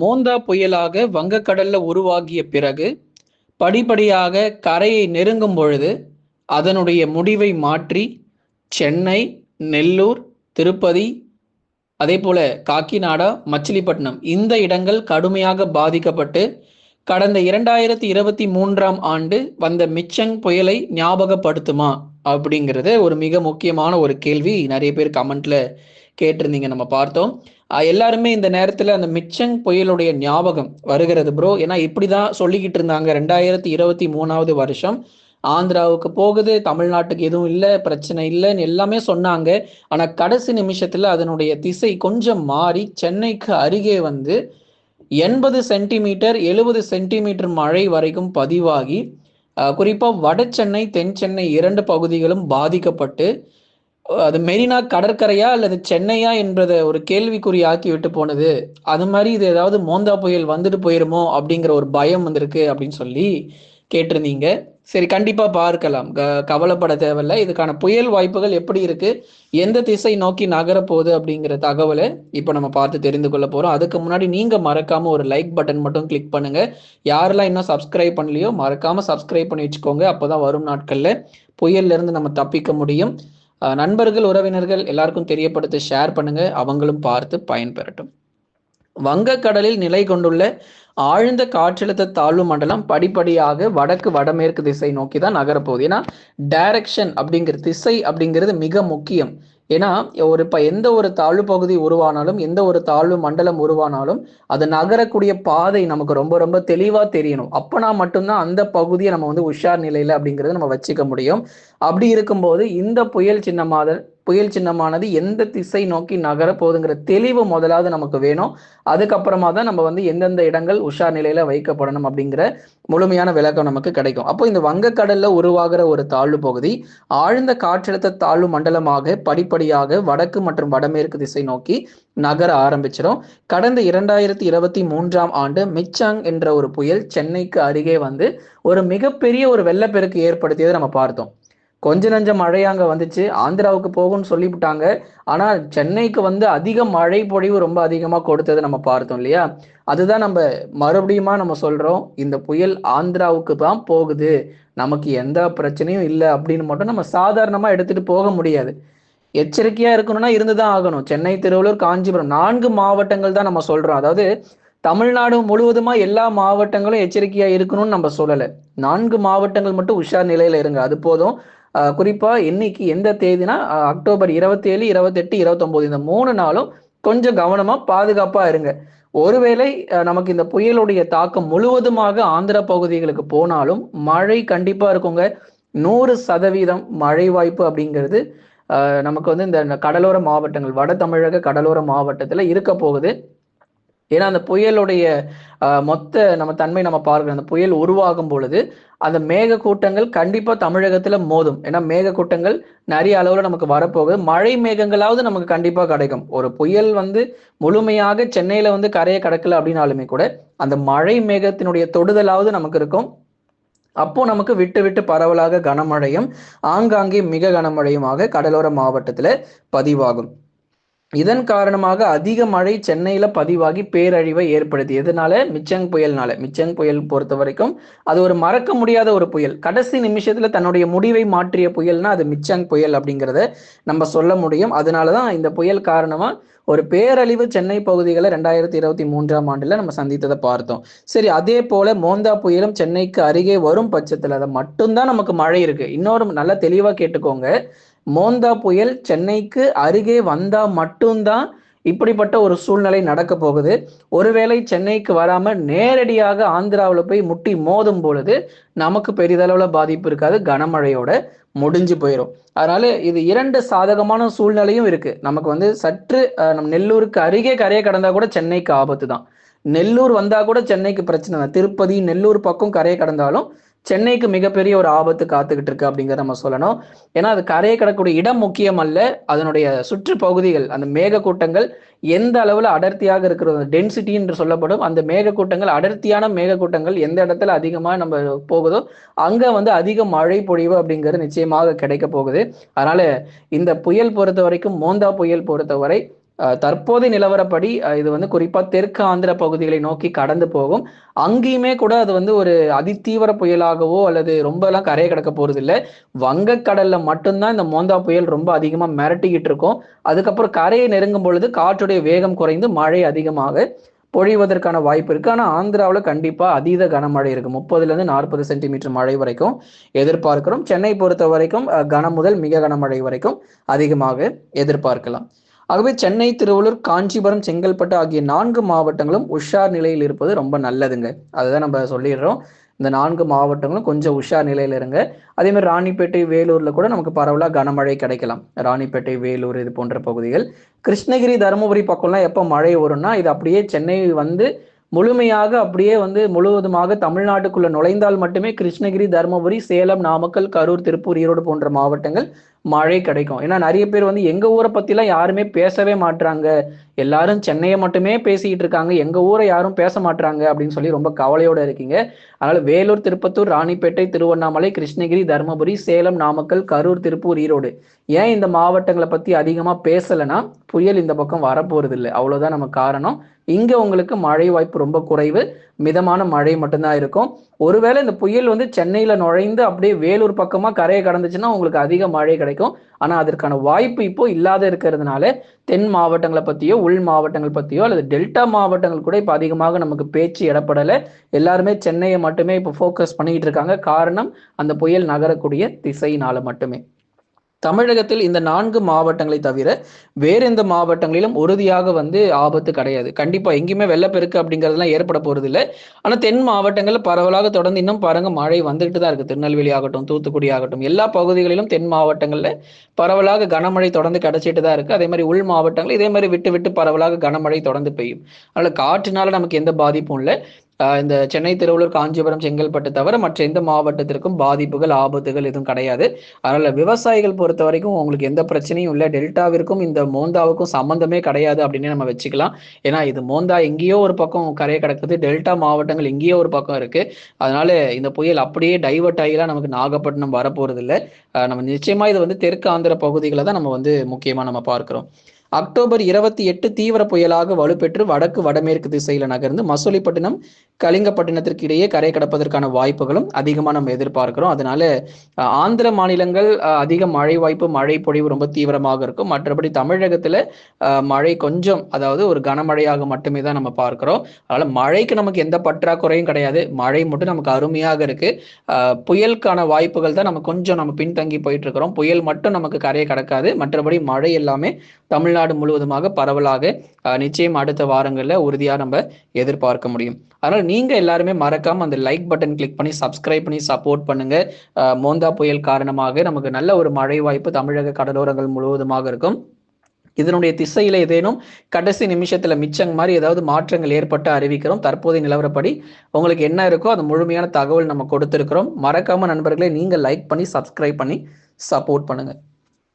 மோந்தா புயலாக வங்கக்கடல்ல உருவாகிய பிறகு படிப்படியாக கரையை நெருங்கும் பொழுது அதனுடைய முடிவை மாற்றி சென்னை நெல்லூர் திருப்பதி அதே போல காக்கிநாடா மச்சிலிப்பட்டினம் இந்த இடங்கள் கடுமையாக பாதிக்கப்பட்டு கடந்த இரண்டாயிரத்தி இருபத்தி மூன்றாம் ஆண்டு வந்த மிச்சங் புயலை ஞாபகப்படுத்துமா அப்படிங்கிறது ஒரு மிக முக்கியமான ஒரு கேள்வி. நிறைய பேர் கமெண்ட்ல கேட்டிருந்தீங்க நம்ம பார்த்தோம். எல்லாருமே இந்த நேரத்துல அந்த மிச்சங் புயலுடைய ஞாபகம் வருகிறது ப்ரோ ஏன்னா இப்படிதான் சொல்லிக்கிட்டு இருந்தாங்க ரெண்டாயிரத்தி இருபத்தி மூணாவது வருஷம். ஆந்திராவுக்கு போகுது தமிழ்நாட்டுக்கு எதுவும் இல்லை பிரச்சனை இல்லைன்னு எல்லாமே சொன்னாங்க. ஆனா கடைசி நிமிஷத்துல அதனுடைய திசை கொஞ்சம் மாறி சென்னைக்கு அருகே வந்து எண்பது சென்டிமீட்டர் எழுபது சென்டிமீட்டர் மழை வரைக்கும் பதிவாகி குறிப்பாக குறிப்பா வட சென்னை தென் சென்னை இரண்டு பகுதிகளும் பாதிக்கப்பட்டு அது மெரினா கடற்கரையா அல்லது சென்னையா என்பதை ஒரு கேள்விக்குறி ஆக்கி விட்டு போனது. அது மாதிரி இது ஏதாவது மோந்தா புயல் வந்துட்டு போயிருமோ அப்படிங்கிற ஒரு பயம் வந்திருக்கு அப்படின்னு சொல்லி கேட்டிருந்தீங்க. சரி கண்டிப்பா பார்க்கலாம். க- கவலைப்பட தேவையில்ல. இதுக்கான புயல் வாய்ப்புகள் எப்படி இருக்கு? எந்த திசை நோக்கி நகரப்போகுது போகுது அப்படிங்கிற தகவலை இப்போ நம்ம பார்த்து தெரிந்து கொள்ள போறோம். அதுக்கு முன்னாடி நீங்க மறக்காம ஒரு லைக் பட்டன் மட்டும் கிளிக் பண்ணுங்க. யாரெல்லாம் இன்னும் சப்ஸ்கிரைப் பண்ணலையோ மறக்காம சப்ஸ்கிரைப் பண்ணி வச்சுக்கோங்க. அப்போதான் வரும் நாட்கள்ல புயல்ல இருந்து நம்ம தப்பிக்க முடியும். நண்பர்கள் உறவினர்கள் எல்லாருக்கும் தெரியப்படுத்தி ஷேர் பண்ணுங்க. அவங்களும் பார்த்து பயன்பெறட்டும் வங்கக்கடலில் நிலை கொண்டுள்ள ஆழ்ந்த காற்றழுத்த தாழ்வு மண்டலம் படிப்படியாக வடக்கு வடமேற்கு திசை நோக்கி தான் நகரப்போகுது. ஏன்னா டைரக்ஷன் அப்படிங்கிற திசை அப்படிங்கிறது மிக முக்கியம். ஏன்னா ஒரு இப்ப எந்த ஒரு தாழ்வு பகுதி உருவானாலும் எந்த ஒரு தாழ்வு மண்டலம் உருவானாலும் அது நகரக்கூடிய பாதை நமக்கு ரொம்ப ரொம்ப தெளிவா தெரியணும். அப்பனா மட்டும்தான் அந்த பகுதியை நம்ம வந்து உஷார் நிலையில அப்படிங்கறத நம்ம வச்சுக்க முடியும். அப்படி இருக்கும்போது இந்த புயல் சின்னமாத புயல் சின்னமானது எந்த திசை நோக்கி நகர போகுதுங்கிற தெளிவு முதலாவது நமக்கு வேணும். அதுக்கப்புறமா தான் நம்ம வந்து எந்தெந்த இடங்கள் உஷார் நிலையில வைக்கப்படணும் அப்படிங்கிற முழுமையான விளக்கம் நமக்கு கிடைக்கும். அப்போ இந்த வங்கக்கடல்ல உருவாகிற ஒரு தாழ்வு பகுதி ஆழ்ந்த காற்றழுத்த தாழ்வு மண்டலமாக படிப்படியாக வடக்கு மற்றும் வடமேற்கு திசை நோக்கி நகர ஆரம்பிச்சிடும். கடந்த இரண்டாயிரத்தி இருபத்தி மூன்றாம் ஆண்டு மிச்சாங் என்ற ஒரு புயல் சென்னைக்கு அருகே வந்து ஒரு மிகப்பெரிய ஒரு வெள்ளப்பெருக்கு ஏற்படுத்தியதை நம்ம பார்த்தோம். கொஞ்ச நஞ்ச மழை அங்கே வந்துச்சு. ஆந்திராவுக்கு போகும்னு சொல்லிவிட்டாங்க. ஆனால் சென்னைக்கு வந்து அதிக மழை பொழிவு ரொம்ப அதிகமாக கொடுத்ததை நம்ம பார்த்தோம் இல்லையா? அதுதான் நம்ம மறுபடியுமா நம்ம சொல்கிறோம் இந்த புயல் ஆந்திராவுக்கு தான் போகுது. நமக்கு எந்த பிரச்சனையும் இல்லை அப்படின்னு மட்டும் நம்ம சாதாரணமாக எடுத்துகிட்டு போக முடியாது. எச்சரிக்கையாக இருக்கணும்னா இருந்துதான் ஆகணும். சென்னை திருவள்ளூர் காஞ்சிபுரம் நான்கு மாவட்டங்கள் தான் நம்ம சொல்கிறோம் அதாவது தமிழ்நாடு முழுவதுமா எல்லா மாவட்டங்களும் எச்சரிக்கையா இருக்கணும்னு நம்ம சொல்லலை. நான்கு மாவட்டங்கள் மட்டும் உஷார் நிலையில இருங்க. அது போதும். குறிப்பாக இன்னைக்கு எந்த தேதினா அக்டோபர் இருபத்தேழு இருபத்தெட்டு இருபத்தொம்போது இந்த மூணு நாளும் கொஞ்சம் கவனமாக பாதுகாப்பாக இருங்க. ஒருவேளை நமக்கு இந்த புயலுடைய தாக்கம் முழுவதுமாக ஆந்திர பகுதிகளுக்கு போனாலும் மழை கண்டிப்பாக இருக்குங்க. நூறு சதவீதம் மழை வாய்ப்பு அப்படிங்கிறது நமக்கு வந்து இந்த கடலோர மாவட்டங்கள் வட தமிழக கடலோர மாவட்டத்தில் இருக்க போகுது. ஏன்னா அந்த புயலுடைய மொத்த நம்ம தன்மை நம்ம பார்க்கணும் அந்த புயல் உருவாகும் பொழுது அந்த மேக கூட்டங்கள் கண்டிப்பா தமிழகத்துல மோதும். ஏன்னா மேக கூட்டங்கள் நிறைய அளவுல நமக்கு வரப்போகுது. மழை மேகங்களாவது நமக்கு கண்டிப்பா கிடைக்கும். ஒரு புயல் வந்து முழுமையாக சென்னையில வந்து கரையை கடக்கல அப்படின்னாலுமே கூட அந்த மழை மேகத்தினுடைய தொடுதலாவது நமக்கு இருக்கும். அப்போ நமக்கு விட்டு விட்டு பரவலாக கனமழையும் ஆங்காங்கே மிக கனமழையுமாக கடலோர மாவட்டத்துல பதிவாகும். இதன் காரணமாக அதிக மழை சென்னையில பதிவாகி பேரழிவை ஏற்படுத்தி. எதனால? மிச்சங் புயல்னால. மிச்சங் புயல் பொறுத்த வரைக்கும் அது ஒரு மறக்க முடியாத ஒரு புயல். கடைசி நிமிஷத்துல தன்னுடைய முடிவை மாற்றிய புயல்னா அது மிச்சங் புயல் அப்படிங்கிறத நம்ம சொல்ல முடியும். அதனாலதான் இந்த புயல் காரணமா ஒரு பேரழிவு சென்னை பகுதிகளை ரெண்டாயிரத்தி இருபத்தி மூன்றாம் ஆண்டுல நம்ம சந்தித்ததை பார்த்தோம். சரி அதே போல மோந்தா புயலும் சென்னைக்கு அருகே வரும் பட்சத்துல அதை மட்டும்தான் நமக்கு மழை இருக்கு. இன்னொரு நல்லா தெளிவா கேட்டுக்கோங்க. மோந்தா புயல் சென்னைக்கு அருகே வந்தால் மட்டும்தான் இப்படிப்பட்ட ஒரு சூழ்நிலை நடக்க போகுது. ஒருவேளை சென்னைக்கு வராமல் நேரடியாக ஆந்திராவில் போய் முட்டி மோதும் பொழுது நமக்கு பெரிதளவில் பாதிப்பு இருக்காது கனமழையோட முடிஞ்சு போயிடும் அதனால இது இரண்டு சாதகமான சூழ்நிலையும் இருக்கு. நமக்கு வந்து சற்று நம் நெல்லூருக்கு அருகே கரையை கடந்தா கூட சென்னைக்கு ஆபத்து தான் நெல்லூர் வந்தா கூட சென்னைக்கு பிரச்சனை தான். திருப்பதி நெல்லூர் பக்கம் கரையை கடந்தாலும் சென்னைக்கு மிகப்பெரிய ஒரு ஆபத்து காத்துக்கிட்டு இருக்கு அப்படிங்கிறத நம்ம சொல்லணும். ஏன்னா அது கரையை கடக்கூடிய இடம் முக்கியம் அல்ல. அதனுடைய சுற்று பகுதிகள் அந்த மேகக்கூட்டங்கள் எந்த அளவுல அடர்த்தியாக இருக்கிறது டென்சிட்டி என்று சொல்லப்படும் அந்த மேகக்கூட்டங்கள் அடர்த்தியான மேகக்கூட்டங்கள் எந்த இடத்துல அதிகமாக நம்ம போகுதோ அங்க வந்து அதிக மழை பொழிவு அப்படிங்கிறது நிச்சயமாக கிடைக்க போகுது. அதனால இந்த புயல் பொறுத்த வரைக்கும் மோந்தா புயல் பொறுத்தவரை தற்போதைய நிலவரப்படி இது வந்து குறிப்பா தெற்கு ஆந்திர பகுதிகளை நோக்கி கடந்து போகும். அங்கேயுமே கூட அது வந்து ஒரு அதிதீவிர புயலாகவோ அல்லது ரொம்ப எல்லாம் கரையை கடக்க போறது இல்லை வங்கக்கடல்ல மட்டும்தான் இந்த மோந்தா புயல் ரொம்ப அதிகமா மிரட்டிக்கிட்டு இருக்கும். அதுக்கப்புறம் கரையை நெருங்கும் பொழுது காற்றுடைய வேகம் குறைந்து மழை அதிகமாக பொழிவதற்கான வாய்ப்பு இருக்கு. ஆனால் ஆந்திராவில் கண்டிப்பா அதீத கனமழை இருக்கு. முப்பதுலேருந்து நாற்பது சென்டிமீட்டர் மழை வரைக்கும் எதிர்பார்க்கிறோம். சென்னை பொறுத்த வரைக்கும் கனம் முதல் மிக கனமழை வரைக்கும் அதிகமாக எதிர்பார்க்கலாம். ஆகவே சென்னை திருவள்ளூர் காஞ்சிபுரம் செங்கல்பட்டு ஆகிய நான்கு மாவட்டங்களும் உஷார் நிலையில் இருப்பது ரொம்ப நல்லதுங்க. அதுதான் நம்ம சொல்லிடுறோம். இந்த நான்கு மாவட்டங்களும் கொஞ்சம் உஷார் நிலையில் இருங்க. அதே மாதிரி ராணிப்பேட்டை வேலூர்ல கூட நமக்கு பரவலாக கனமழை கிடைக்கலாம். ராணிப்பேட்டை வேலூர் இது போன்ற பகுதிகள். கிருஷ்ணகிரி தருமபுரி பக்கம்லாம் எப்போ மழை வரும்னா இது அப்படியே சென்னை வந்து முழுமையாக அப்படியே வந்து முழுவதுமாக தமிழ்நாட்டுக்குள்ள நுழைந்தால் மட்டுமே கிருஷ்ணகிரி தருமபுரி சேலம் நாமக்கல் கரூர் திருப்பூர் ஈரோடு போன்ற மாவட்டங்கள் மழை கிடைக்கும். ஏன்னா நிறைய பேர் வந்து எங்க ஊரை பத்திலாம் யாருமே பேசவே மாட்றாங்க. எல்லாரும் சென்னையை மட்டுமே பேசிக்கிட்டு இருக்காங்க. எங்க ஊரை யாரும் பேச மாட்டாங்க அப்படின்னு சொல்லி ரொம்ப கவலையோட இருக்கீங்க. அதனால வேலூர் திருப்பத்தூர் ராணிப்பேட்டை திருவண்ணாமலை கிருஷ்ணகிரி தருமபுரி சேலம் நாமக்கல் கரூர் திருப்பூர் ஈரோடு. ஏன் இந்த மாவட்டங்களை பத்தி அதிகமா பேசலைன்னா புயல் இந்த பக்கம் வரப்போறது இல்லை அவ்வளவுதான் நம்ம காரணம். இங்க உங்களுக்கு மழை வாய்ப்பு ரொம்ப குறைவு. மிதமான மழை மட்டும்தான் இருக்கும். ஒருவேளை இந்த புயல் வந்து சென்னையில நுழைந்து அப்படியே வேலூர் பக்கமா கரையை கடந்துச்சுன்னா உங்களுக்கு அதிக மழை கிடைக்கும். ஆனா அதற்கான வாய்ப்பு இப்போ இல்லாத இருக்கிறதுனால தென் மாவட்டங்களை பத்தியோ உள் மாவட்டங்கள் பத்தியோ அல்லது டெல்டா மாவட்டங்கள் கூட இப்போ அதிகமாக நமக்கு பேச்சு இடப்படலை எல்லாருமே சென்னையை மட்டுமே இப்போ ஃபோக்கஸ் பண்ணிக்கிட்டு இருக்காங்க. காரணம் அந்த புயல் நகரக்கூடிய திசையினால மட்டுமே. தமிழகத்தில் இந்த நான்கு மாவட்டங்களை தவிர வேறு எந்த மாவட்டங்களிலும் உறுதியாக வந்து ஆபத்து கிடையாது. கண்டிப்பா எங்கேயுமே வெள்ளப்பெருக்கு அப்படிங்கிறதுலாம் ஏற்பட போறது இல்லை ஆனா தென் மாவட்டங்கள்ல பரவலாக தொடர்ந்து இன்னும் பாருங்க மழை வந்துகிட்டு தான் இருக்கு. திருநெல்வேலி ஆகட்டும் தூத்துக்குடி ஆகட்டும் எல்லா பகுதிகளிலும் தென் மாவட்டங்கள்ல பரவலாக கனமழை தொடர்ந்து கிடைச்சிட்டு தான் இருக்கு. அதே மாதிரி உள் மாவட்டங்கள் இதே மாதிரி விட்டு விட்டு பரவலாக கனமழை தொடர்ந்து பெய்யும். அதனால காற்றுனால நமக்கு எந்த பாதிப்பும் இல்லை. இந்த சென்னை திருவள்ளூர் காஞ்சிபுரம் செங்கல்பட்டு தவிர மற்ற எந்த மாவட்டத்திற்கும் பாதிப்புகள் ஆபத்துகள் எதுவும் கிடையாது. அதனால விவசாயிகள் பொறுத்த வரைக்கும் உங்களுக்கு எந்த பிரச்சனையும் இல்லை. டெல்டாவிற்கும் இந்த மோந்தாவுக்கும் சம்பந்தமே கிடையாது அப்படின்னு நம்ம வச்சுக்கலாம். ஏன்னா இது மோந்தா எங்கேயோ ஒரு பக்கம் கரையை கிடக்குது. டெல்டா மாவட்டங்கள் எங்கேயோ ஒரு பக்கம் இருக்கு. அதனால இந்த புயல் அப்படியே டைவர்ட் ஆகிலாம் நமக்கு நாகப்பட்டினம் வரப்போறது இல்லை நம்ம நிச்சயமா இது வந்து தெற்கு ஆந்திர பகுதிகளை தான் நம்ம வந்து முக்கியமா நம்ம பார்க்கிறோம். அக்டோபர் இருபத்தி எட்டு தீவிர புயலாக வலுப்பெற்று வடக்கு வடமேற்கு திசையில் நகர்ந்து மசூலிப்பட்டினம் கலிங்கப்பட்டினத்திற்கு இடையே கரை கடப்பதற்கான வாய்ப்புகளும் அதிகமாக நம்ம எதிர்பார்க்கிறோம். அதனால ஆந்திர மாநிலங்கள் அதிக மழை வாய்ப்பு மழை பொழிவு ரொம்ப தீவிரமாக இருக்கும். மற்றபடி தமிழகத்துல மழை கொஞ்சம் அதாவது ஒரு கனமழையாக மட்டுமே தான் நம்ம பார்க்கிறோம். அதனால மழைக்கு நமக்கு எந்த பற்றாக்குறையும் கிடையாது. மழை மட்டும் நமக்கு அருமையாக இருக்கு. புயலுக்கான வாய்ப்புகள் தான் நம்ம கொஞ்சம் நம்ம பின்தங்கி போயிட்டு இருக்கிறோம். புயல் மட்டும் நமக்கு கரையை கடக்காது. மற்றபடி மழை எல்லாமே தமிழ்நாடு முழுவதுமாக பரவலாக நிச்சயம் அடுத்த வாரங்களில் உறுதியாக நம்ம எதிர்பார்க்க முடியும். அதனால் நீங்கள் எல்லாருமே மறக்காமல் அந்த லைக் பட்டன் கிளிக் பண்ணி சப்ஸ்கிரைப் பண்ணி சப்போர்ட் பண்ணுங்க. மோந்தா புயல் காரணமாக நமக்கு நல்ல ஒரு மழை வாய்ப்பு தமிழக கடலோரங்கள் முழுவதுமாக இருக்கும். இதனுடைய திசையில ஏதேனும் கடைசி நிமிஷத்துல மிச்சங் மாதிரி ஏதாவது மாற்றங்கள் ஏற்பட்டு அறிவிக்கிறோம் தற்போதைய நிலவரப்படி உங்களுக்கு என்ன இருக்கோ அது முழுமையான தகவல் நம்ம கொடுத்திருக்கிறோம். மறக்காம நண்பர்களே நீங்க லைக் பண்ணி சப்ஸ்கிரைப் பண்ணி சப்போர்ட் பண்ணுங்க.